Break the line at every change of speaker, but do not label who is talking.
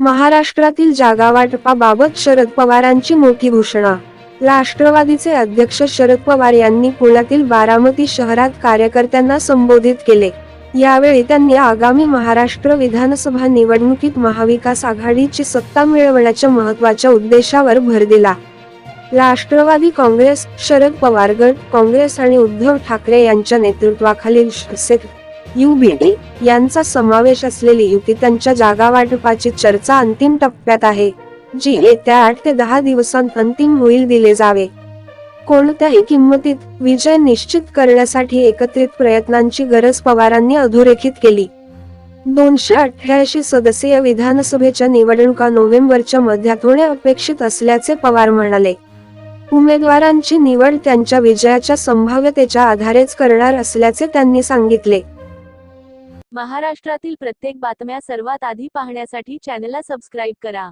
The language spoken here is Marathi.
महाराष्ट्रातील जागावाटपाबाबत शरद पवारांची मोठी घोषणा. राष्ट्रवादीचे अध्यक्ष शरद पवार यांनी पुण्यातील बारामती शहरात कार्यकर्त्यांना संबोधित केले. यावेळी त्यांनी आगामी महाराष्ट्र विधानसभा निवडणुकीत महाविकास आघाडीची सत्ता मिळवण्याच्या महत्त्वाच्या उद्देशावर भर दिला. राष्ट्रवादी काँग्रेस शरद पवार गट काँग्रेस आणि उद्धव ठाकरे यांच्या नेतृत्वाखालील शिवसेना युबीडी यांचा समावेश असलेली युती त्यांच्या जागा वाटपाची चर्चा अंतिम टप्प्यात आहे जी येत्या आठ ते दहा दिवसांत अंतिम होईल दिले जावे. कोणत्याही किंमतीत विजय निश्चित करण्यासाठी एकत्रित प्रयत्नांची गरज पवारांनी अधोरेखित केली. दोनशे अठ्ठ्याऐंशी सदस्यीय विधानसभेच्या निवडणुका नोव्हेंबरच्या मध्यात होणे अपेक्षित असल्याचे पवार म्हणाले. उमेदवारांची निवड त्यांच्या विजयाच्या संभाव्यतेच्या आधारेच करणार असल्याचे त्यांनी सांगितले.
महाराष्ट्रातील प्रत्येक बातम्या सर्वात आधी पाहण्यासाठी चॅनलला सबस्क्राईब करा.